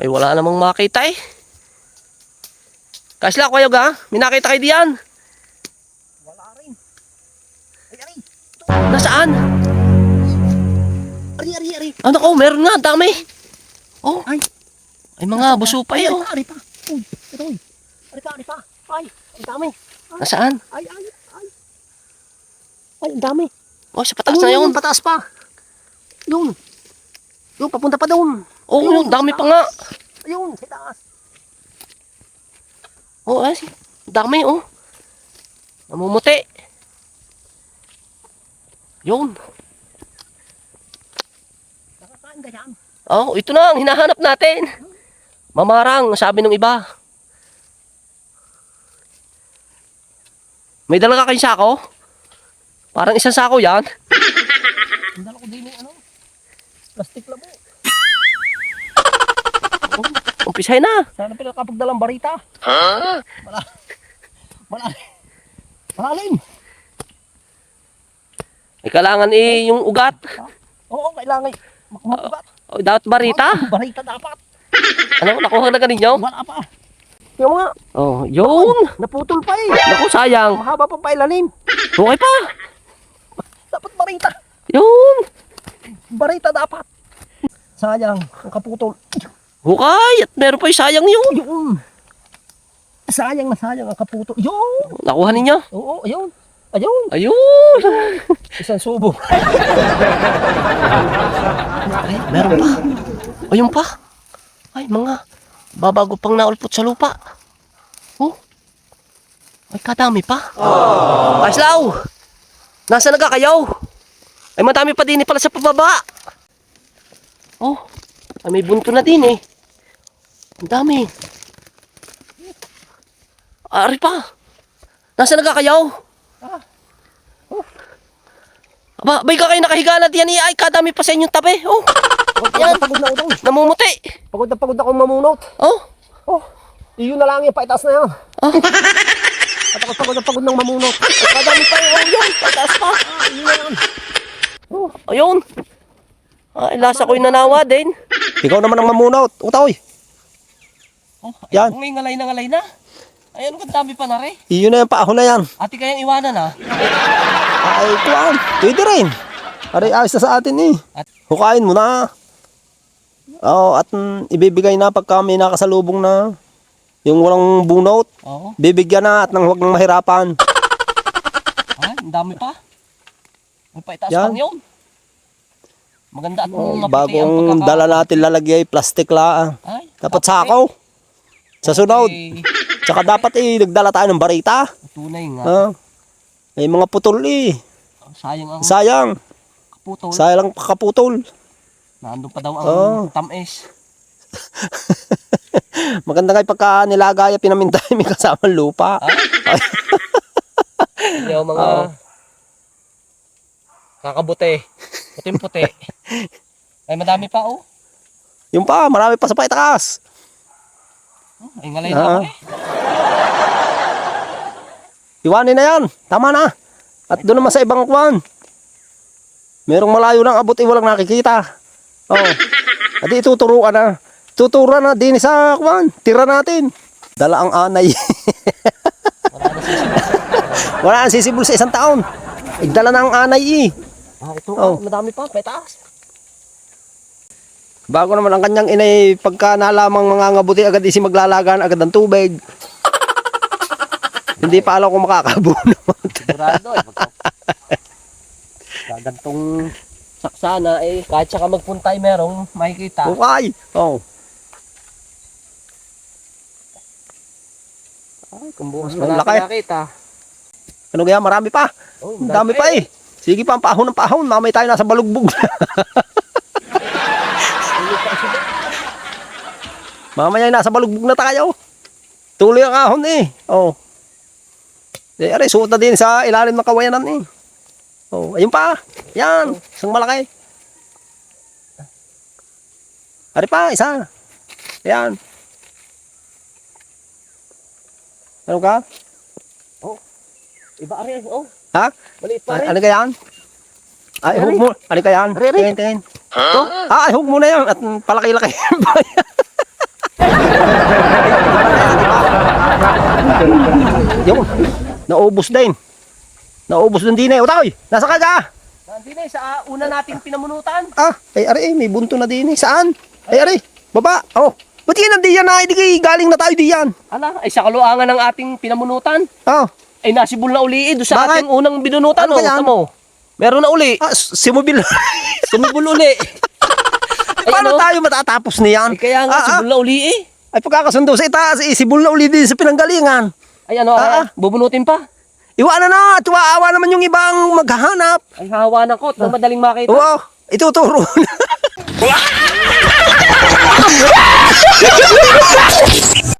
Ay, wala namang makita eh. Kasla, kayo ga? May nakita kayo diyan? Wala rin. Ay, ari. Nasaan? Ari, ari, ari. Ano ko, meron nga, dami. Oh, Ay. ay mga buso pa eh. Ay, Oh. ari pa. Uy, ito. Ari pa, ari pa. Ay, ang dami. Nasaan? Ay, ay, ay. Ay, ang dami. Oh, sa pataas na yun. Pataas pa. Yun. Yun, papunta pa doon. Oh, yung dami pa nga. Ayun, sa taas. Oh, ay, dami oh. Namumuti. Yun. Nakakain ka. Oh, ito na ang hinahanap natin. Mamarang, sabi ng iba. May dala ka kayong sako? Parang isang sako yan. Ang dala ko din yung ano. Plastic labo. Umpisay na. Sana pinakapagdalang barita. Ha? Wala. Wala. Malalim. May kailangan eh, yung ugat. Oo, kailangan makumugat. Oh, dapat barita. Barita dapat. Ano, nakuha na ka ninyo? Wala pa. Yung mga Oh, yun. naputol pa eh. Naku, sayang. Mahaba pa pa ilalim. Okay pa. Dapat barita. Yun. Barita dapat. Sayang, ang kaputol. Hukay. At meron pa yung sayang yun. Yun. Sayang na sayang ang kaputol. Yun. Nakuha ninyo? Oo, ayun. Ayun. Ayun. Isang subo. Meron pa. Ayun pa. Ay, mga babago pang naulpot sa lupa. Oh. Ay, kadami pa. Oh. Ay, Slaw. Nasa naga kayo? Ay, madami pa din eh pala sa pababa. Oh. Ay, may bunto na din eh. Ang dami. Ari pa. Nasa naga kayo? Aba, bay ka kayo nakahiga na diyan eh. Ay, kadami pa sa inyong tabi. Oh. Yan. Pagod na utong. Namumuti. Pagod na pagod akong mamunot. Oh. Oh, iyon na lang yung paitaas na yan. Oh. At ako pagod na pagod ng mamunot. Kadami pa yung yun. Pataas pa. Ah, iyon na yan. Oh, ayun. Ay, lasa ko'y nanawa din. Ikaw naman ang mamunot. Utaw. Oh, Yan. May ngalay na ngalay na. Ay, ano kang dami pa na rin. Iyon na yung paahon na yan. Ate kayang iwanan ha. Ay, kuwan. Pwede rin. Aray, ayos na sa atin eh. At- Hukain mo na. Oo, at mm, ibibigay na pagka may nakasalubong na yung walang bunot. Oo. Bibigyan na at nang huwag nang mahirapan. Ay, ang dami pa. May paitaas Yan. pang yun. Maganda at Oh, maputi ang bagong pagkaka- dala natin lalagay, plastic la. Ay, Dapat sako. Sa sunod. Okay. Tsaka dapat eh, nagdala tayo ng barita. Tunay nga. Ah. May mga putol eh. Sayang ang Sayang. kaputol. Sayang kaputol. Nandun pa daw ang Oo. tamis. Maganda nga pagka nilagay at pinamintay may kasama lupa. Ah? Hindi ako mga Oo. kakabuti. Puting-puti. Ay, madami pa oh. Yung pa, marami pa sa paitakas. Oh, Ay, ngalay na Ah. ako eh. Iwanin na yan. Tama na. At doon naman sa ibang kwan. Merong malayo ng abot eh, walang nakikita. Oh. At ituturuan na. Tuturuan na din sa kwan. Tira natin. Dala ang anay. Wala na sisip. Wala ang sisibol sa isang taon. Igdala na ang anay eh. Ah, ito Oh. madami pa. May taas. Bago naman ang kanyang inay pagka nalamang mga ngabuti agad isi maglalagan agad ng tubig. Hindi pa alam kung makakabuno. Sigurado eh. Gagantong saksana eh. Kahit saka magpuntay merong makikita. Bukay. Oh. Ay, kung bukas pa natin nakita. Ano kaya marami pa. Oh, Ang dami pa eh. Sige pa ang pahon ng pahon. Mamay tayo nasa balugbog. Mamaya ay nasa balugbog na tayo. Tuloy ang ahon eh. Oh. Eh, aray, suot na din sa ilalim ng kawayanan eh. Oh, ayun pa. Yan. Isang malaki. Ari pa, isa. Yan. Ano ka? Iba rin. Oh, Ha? maliit pa Ay, rin. ano kaya yan? Ay, hug mo. Ano kaya yan? Ari, ari. Tingin, tingin. Oh, ah, ay, hug mo na yan. At palaki-laki. Yun. Naubos din. Naubos din din eh. Utay, nasa ka ka? Nandito na, sa uh, una nating pinamunutan. Ah, ay ari, eh, may bunto na din eh. Saan? Ay ari, baba. Oh. Ba't yan ang diyan na? Hindi kayo galing na tayo diyan. Ala, ay sa kaluangan ng ating pinamunutan. Oh. Ay nasibol na uli eh, doon sa Bakit? ating unang binunutan. Ano oh, kaya? tamo. Meron na uli. Ah, s- simubil. Sumibol uli. Paano ano? tayo matatapos niyan? Ay, kaya nga, Ah, ah. sibol na uli eh. Ay pagkakasundo sa itaas, isibol na uli din sa pinanggalingan. Ay ano, Ah, ah, bubunutin pa. Iwanan na, tuwaawa naman yung ibang maghahanap. Ay hawa na ko, na madaling makita. Oo, ituturo na.